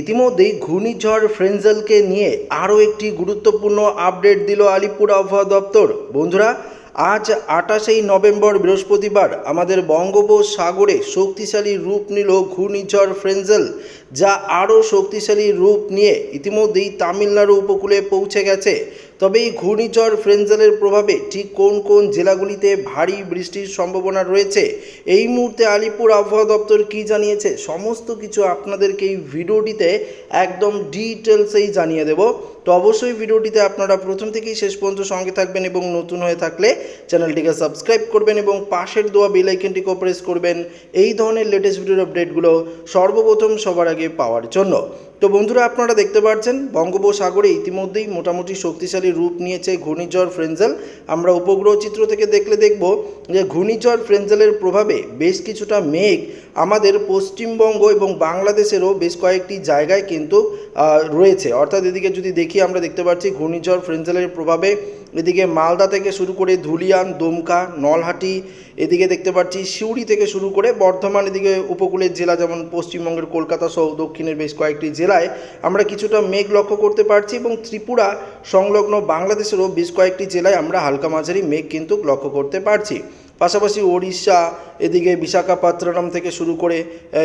ইতিমধ্যেই ঘূর্ণিঝড় ফ্রেঞ্জেলকে নিয়ে আরও একটি গুরুত্বপূর্ণ আপডেট দিল আলিপুর আবহাওয়া দপ্তর। বন্ধুরা, আজ আটাশেই নভেম্বর, বৃহস্পতিবার আমাদের বঙ্গোপসাগরে শক্তিশালী রূপ নিল ঘূর্ণিঝড় ফ্রেঞ্জেল যা আরও শক্তিশালী রূপ নিয়ে ইতিমধ্যেই তামিলনাড়ু উপকূলে পৌঁছে গেছে। তবে এই ঘূর্ণিঝড় ফ্রেঞ্জেলের প্রভাবে ঠিক কোন কোন জেলাগুলিতে ভারী বৃষ্টির সম্ভাবনা রয়েছে? এই মুহূর্তে আলিপুর আবহাওয়া দপ্তর কি জানিয়েছে? সমস্ত কিছু আপনাদেরকে এই ভিডিওটিতে একদম ডিটেলসেই জানিয়ে দেব। তো অবশ্যই ভিডিওটিতে আপনারা প্রথম থেকেই শেষ পর্যন্ত সঙ্গে থাকবেন এবং নতুন হয়ে থাকলে চ্যানেলটিকে সাবস্ক্রাইব করবেন এবং পাশের দেওয়া বেল আইকনটিকেও প্রেস করবেন। এই ধরনের লেটেস্ট ভিডিওর আপডেটগুলো সর্বপ্রথম সবার আগে পাওয়ার জন্য। তো বন্ধুরা, আপনারা দেখতে পাচ্ছেন, বঙ্গোপসাগরে ইতিমধ্যেই মোটামুটি শক্তিশালী রূপ নিয়েছে ঘূর্ণিঝড় ফ্রেঞ্জেল। আমরা উপগ্রহ চিত্র থেকে দেখলে দেখব যে ঘূর্ণিঝড় ফ্রেঞ্জেলের প্রভাবে বেশ কিছুটা মেঘ আমাদের পশ্চিমবঙ্গ এবং বাংলাদেশেরও বেশ কয়েকটি জায়গায় কিন্তু রয়েছে। অর্থাৎ এদিকে যদি দেখি আমরা দেখতে পাচ্ছি? ঘূর্ণিঝড় ফ্রেঞ্জেলের প্রভাবে এদিকে মালদা থেকে শুরু করে ধুলিয়ান, দমকা, নলহাটি, এদিকে দেখতে পাচ্ছি সিউড়ি থেকে শুরু করে বর্ধমান, এদিকে উপকূলের জেলা যেমন পশ্চিমবঙ্গের কলকাতা সহ দক্ষিণের বেশ কয়েকটি জেলায় আমরা কিছুটা মেঘ লক্ষ্য করতে পারছি এবং ত্রিপুরা সংলগ্ন বাংলাদেশেরও বেশ কয়েকটি জেলায় আমরা হালকা মাঝারি মেঘ কিন্তু লক্ষ্য করতে পারছি। পাশাপাশি ওড়িশা, এদিকে বিশাখাপত্তনম থেকে শুরু করে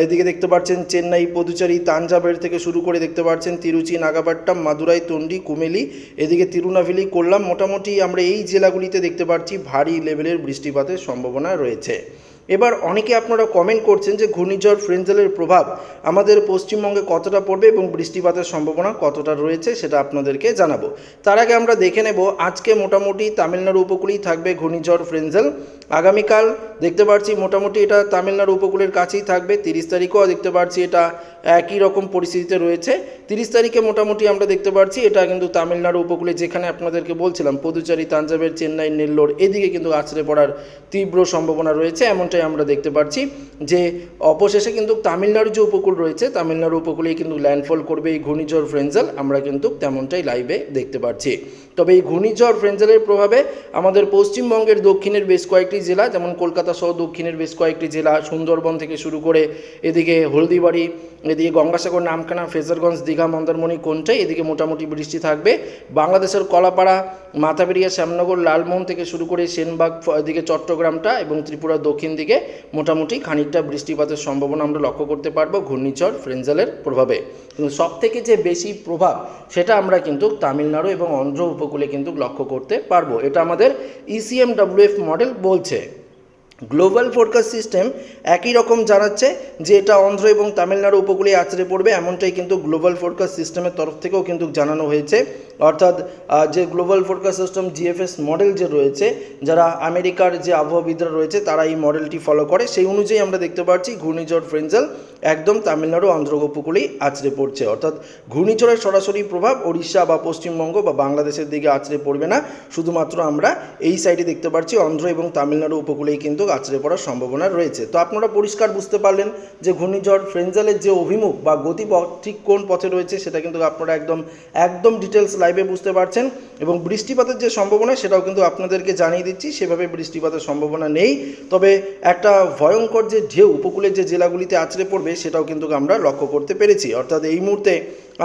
এদিকে দেখতে পাচ্ছেন চেন্নাই, পদুচারি তাঞ্জাবের থেকে শুরু করে দেখতে পাচ্ছেন তিরুচি নাগাপাট্টাম মাদুরাই, তন্ডি কুমেলি এদিকে তিরুনাভেলি, কোল্লাম, মোটামুটি আমরা এই জেলাগুলিতে দেখতে পাচ্ছি ভারী লেভেলের বৃষ্টিপাতের সম্ভাবনা রয়েছে। এবার অনেকে আপনারা কমেন্ট করছেন যে ঘূর্ণিঝড় ফ্রেঞ্জেলের প্রভাব আমাদের পশ্চিমবঙ্গে কতটা পড়বে এবং বৃষ্টিপাতের সম্ভাবনা কতটা রয়েছে সেটা আপনাদেরকে জানাব। তার আগে আমরা দেখে নেব আজকে মোটামুটি তামিলনাড়ু উপকূলেই থাকবে ঘূর্ণিঝড় ফ্রেঞ্জেল। আগামীকাল দেখতে পাচ্ছি মোটামুটি এটা তামিলনাড়ু উপকূলের কাছেই থাকবে, তিরিশ তারিখও দেখতে পাচ্ছি এটা একই রকম পরিস্থিতিতে রয়েছে। তিরিশ তারিখে মোটামুটি আমরা দেখতে পাচ্ছি এটা কিন্তু তামিলনাড়ু উপকূলে যেখানে আপনাদেরকে বলছিলাম, পদুচারি তাঞ্জাবের চেন্নাই, নেল্লোর এদিকে কিন্তু আছড়ে পড়ার তীব্র সম্ভাবনা রয়েছে। এমনটাই আমরা দেখতে পাচ্ছি যে অবশেষে কিন্তু তামিলনাড়ু যে উপকূল রয়েছে, তামিলনাড়ু উপকূলেই কিন্তু ল্যান্ডফল করবে এই ঘূর্ণিঝড় ফ্রেঞ্জেল, আমরা কিন্তু তেমনটাই লাইভে দেখতে পাচ্ছি তবে এই ঘূর্ণিঝড় ফ্রেঞ্জেলের প্রভাবে আমাদের পশ্চিমবঙ্গের দক্ষিণের বেশ কয়েকটি জেলা, যেমন কলকাতা সহ দক্ষিণের বেশ কয়েকটি জেলা, সুন্দরবন থেকে শুরু করে এদিকে হলদিবাড়ি, এদিকে গঙ্গাসাগর নামখানা ফেজারগঞ্জ, দীঘা, মন্দারমণি, কোনটাই এদিকে মোটামুটি বৃষ্টি থাকবে। বাংলাদেশের কলাপাড়া মাথাবেরিয়া শ্যামনগর, লালমোহন থেকে শুরু করে সেনবাগ এদিকে চট্টগ্রামটা এবং ত্রিপুরা দক্ষিণ দিকে মোটামুটি খানিকটা বৃষ্টিপাতের সম্ভাবনা আমরা লক্ষ্য করতে পারব ঘূর্ণিঝড়, ফ্রেঞ্জালের প্রভাবে। কিন্তু সব থেকে যে বেশি প্রভাব, সেটা আমরা কিন্তু তামিলনাড়ু এবং অন্ধ্র উপকূলে কিন্তু লক্ষ্য করতে পারব। এটা আমাদের ইসিএমডাব্লিউএফ ইসিএম ডাব্লিউএফ মডেল বলছে। গ্লোবাল ফোরকাস্ট সিস্টেম একই রকম জানাচ্ছে যে এটা অন্ধ্র এবং তামিলনাড়ু উপকূলে আছড়ে পড়বে, এমনটাই কিন্তু গ্লোবাল ফোরকাস্ট সিস্টেমের তরফ থেকেও কিন্তু জানানো হয়েছে। অর্থাৎ যে global forecast system GFS model যে রয়েছে, যারা আমেরিকার যে আবহাওয়াবিদরা রয়েছে, তারা এই মডেলটি ফলো করে। সেই অনুযায়ী আমরা দেখতে পাচ্ছি ঘূর্ণিঝড় ফ্রেঞ্জেল একদম তামিলনাড়ু অন্ধ্র উপকূলেই আছড়ে পড়ছে। অর্থাৎ, ঘূর্ণিঝড়ের সরাসরি প্রভাব ওড়িশা বা পশ্চিমবঙ্গ বা বাংলাদেশের দিকে আছড়ে পড়বে না। শুধুমাত্র আমরা এই সাইডে দেখতে পাচ্ছি অন্ধ্র এবং তামিলনাড়ু উপকূলেই কিন্তু আছড়ে পড়ার সম্ভাবনা রয়েছে। তো আপনারা পরিষ্কার বুঝতে পারলেন যে ঘূর্ণিঝড় ফ্রেঞ্জালের যে অভিমুখ বা গতিপথ ঠিক কোন পথে রয়েছে সেটা কিন্তু আপনারা একদম একদম ডিটেলস লাইভে বুঝতে পারছেন এবং বৃষ্টিপাতের যে সম্ভাবনা সেটাও কিন্তু আপনাদেরকে জানিয়ে দিচ্ছি। সেভাবে বৃষ্টিপাতের সম্ভাবনা নেই। তবে একটা ভয়ঙ্কর যে ঢেউ উপকূলের যে জেলাগুলিতে আছড়ে পড়বে সেটাও কিন্তু আমরা লক্ষ্য করতে পেরেছি। অর্থাৎ এই মুহূর্তে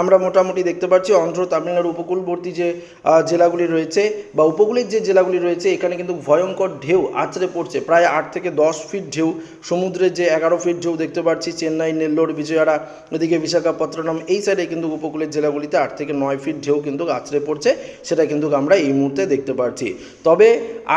আমরা মোটামুটি দেখতে পাচ্ছি অন্ধ্র তামিলনাড়ু উপকূলবর্তী যে জেলাগুলি রয়েছে বা উপকূলের যে জেলাগুলি রয়েছে, এখানে কিন্তু ভয়ঙ্কর ঢেউ আছড়ে পড়ছে। প্রায় আট থেকে দশ ফিট ঢেউ, সমুদ্রের যে এগারো ফিট ঢেউ দেখতে পাচ্ছি, চেন্নাই, নেল্লোর, বিজয়ারা, এদিকে বিশাখাপত্তনম, এই সাইডে কিন্তু উপকূলের জেলাগুলিতে আট থেকে নয় ফিট ঢেউ কিন্তু আছড়ে পড়ছে, সেটা কিন্তু আমরা এই মুহূর্তে দেখতে পাচ্ছি। তবে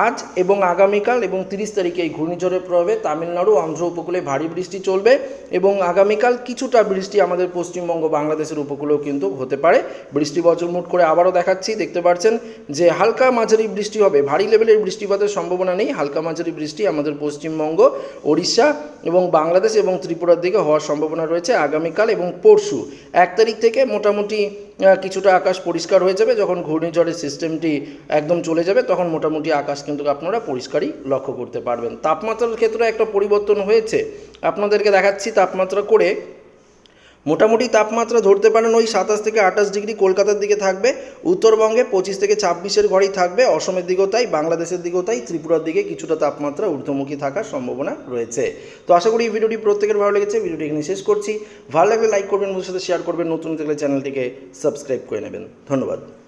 আজ এবং আগামীকাল এবং তিরিশ তারিখে এই ঘূর্ণিঝড়ের প্রভাবে তামিলনাড়ু অন্ধ্র উপকূলে ভারী বৃষ্টি চলবে এবং আগামীকাল কিছুটা বৃষ্টি আমাদের পশ্চিমবঙ্গ বাংলাদেশের উপকূলেও কিন্তু হতে পারে। বৃষ্টি বজ্রমুট করে আবারও দেখাচ্ছি, দেখতে পাচ্ছেন যে হালকা মাঝারি বৃষ্টি হবে। ভারী লেভেলের বৃষ্টিপাতের সম্ভাবনা নেই। হালকা মাঝারি বৃষ্টি আমাদের পশ্চিমবঙ্গ, ওড়িশা এবং বাংলাদেশ এবং ত্রিপুরার দিকে হওয়ার সম্ভাবনা রয়েছে আগামীকাল এবং পরশু। এক তারিখ থেকে মোটামুটি কিছুটা আকাশ পরিষ্কার হয়ে যাবে। যখন ঘূর্ণিঝড়ের সিস্টেমটি একদম চলে যাবে, তখন মোটামুটি আকাশ কিন্তু আপনারা পরিষ্কারই লক্ষ্য করতে পারবেন। তাপমাত্রার ক্ষেত্রে একটা পরিবর্তন হয়েছে। আপনাদেরকে দেখাচ্ছি তাপমাত্রা করে। মোটামুটি তাপমাত্রা ধরতে পারেন ওই সাতাশ থেকে আঠাশ ডিগ্রি কলকাতার দিকে থাকবে। উত্তরবঙ্গে পঁচিশ থেকে ছাব্বিশের ঘরেই থাকবে। অসমের দিকেও তাই, বাংলাদেশের দিকেও তাই, ত্রিপুরার দিকে কিছুটা তাপমাত্রা ঊর্ধ্বমুখী থাকার সম্ভাবনা রয়েছে। তো আশা করি এই ভিডিওটি প্রত্যেকের ভালো লেগেছে। ভিডিওটি এখানে শেষ করছি। ভালো লাগলে লাইক করবেন, বন্ধুদের সাথে শেয়ার করবেন। নতুন থাকলে চ্যানেলটিকে সাবস্ক্রাইব করে নেবেন। ধন্যবাদ।